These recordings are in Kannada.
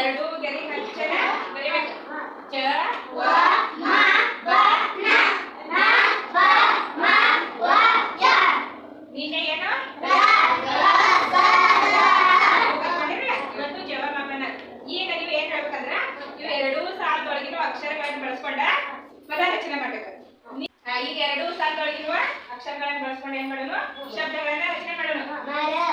ಎರಡು ಗೆರೆ ಹಚ್ಚನ ಬರಿಬೇಕು ಚ ವ ಮ ಬ ನ ನ ಬ ಮ ವ ಯ ನಿನ್ನ ರ ಗ ಬ ರ ಇವತ್ತು ಜವಾಬನ ಈಗ ನೀವು ಏನು ಹೇಳ್ಬೇಕಂದ್ರೆ ಇವು ಎರಡು ಸಾಲದೊಳಗಿರುವ ಅಕ್ಷರಗಳನ್ನು ಬಳಸ್ಕೊಂಡ ಪದ ರಚನೆ ಮಾಡಬೇಕು ಈಗ ಎರಡು ಸಾಲದೊಳಗಿರುವ ಅಕ್ಷರಗಳನ್ನು ಬಳಸ್ಕೊಂಡು ಏನು ಮಾಡೋಣ ಶಬ್ದಗಳನ್ನು ರಚನೆ ಮಾಡೋಣ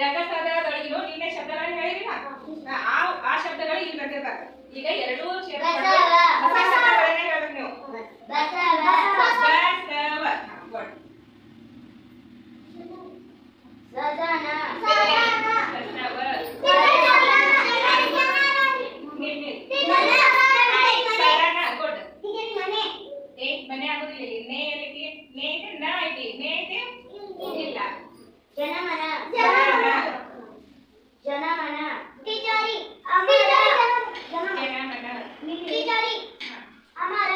ರಗಸದೊಳಗಿರೋ ನಿನ್ನೆ ಶಬ್ದಗಳನ್ನು ಹೇಳಿರಿ ಆ ಶಬ್ದಗಳು ಇಲ್ಲಿ ಈಗ ಎರಡು ಜನಮನ ಜನಮನ ಜನಮನ ಬಿಜಾರಿ ಅಮರ ಜನಮನ ಬಿಜಾರಿ ಅಮರ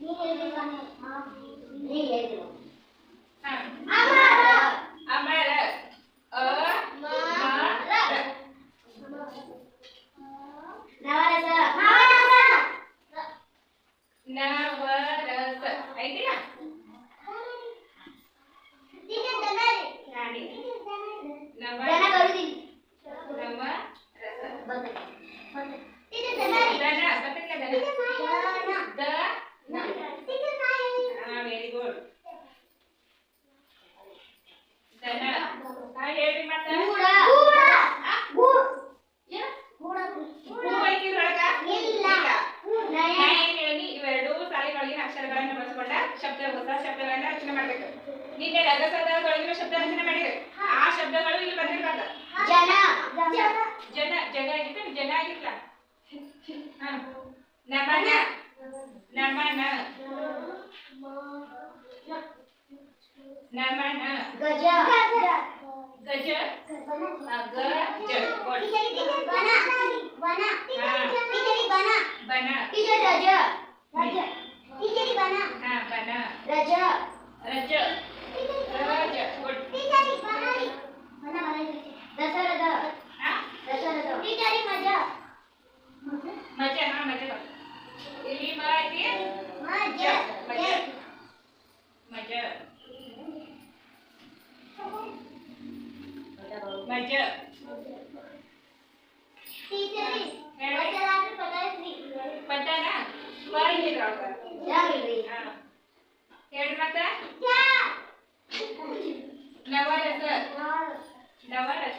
ನೀ ಹೇಳಿದ್ವಾನೆ ನೀ ಹೇಳಿದ್ವಾ ಅಮರ ಅಮರ ನವರಸ ನವರಸ ಐತಿಲ್ಲ నిన్న రససాధనలోని రబ్ద రంజన మేడిర ఆ శబ్దాలు ఇవి బండిల్ కాక జన జన జన జగిత జన జగిత నమన నమన నమన గజ గజ గజే అగజ వన వన ఇదది వన వన ఇదది గజ గజ ఇదది వన ఆ వన రజ रज रज गुड टीचर बनाई बना बनाई दशरथ हां दशरथ टीचर मजा मजा हां मजा ಇಲ್ಲಿ ಮರಾಠಿ ಮಜಾ ಮಜಾ ಮಜಾ ಮಜಾ ಟೀಚರ್ ಮಜಾ ರಾತ್ರಿ ಪದಾರ್ಥಿ ಪದಾನ ಬಾಯಿ ನೀರು ಹಾಕೋಣ ಹೇಳ್ರಿ ಮತ್ತೆ ಲವರ್ ಲವರಸ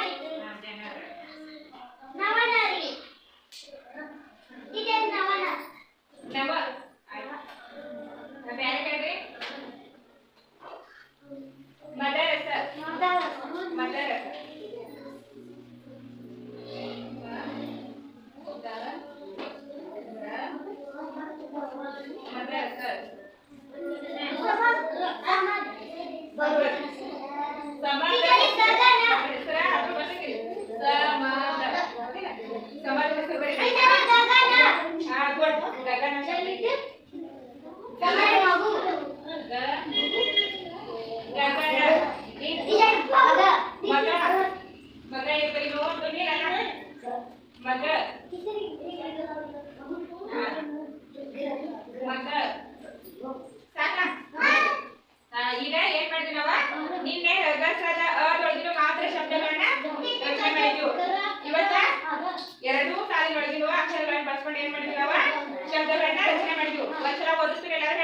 ಚಂದ್ರ ವಚನ ಮಾಡಿದ್ವು ವಚನ ಓದಿಸ್ತಾರೆ ಎಲ್ಲರೂ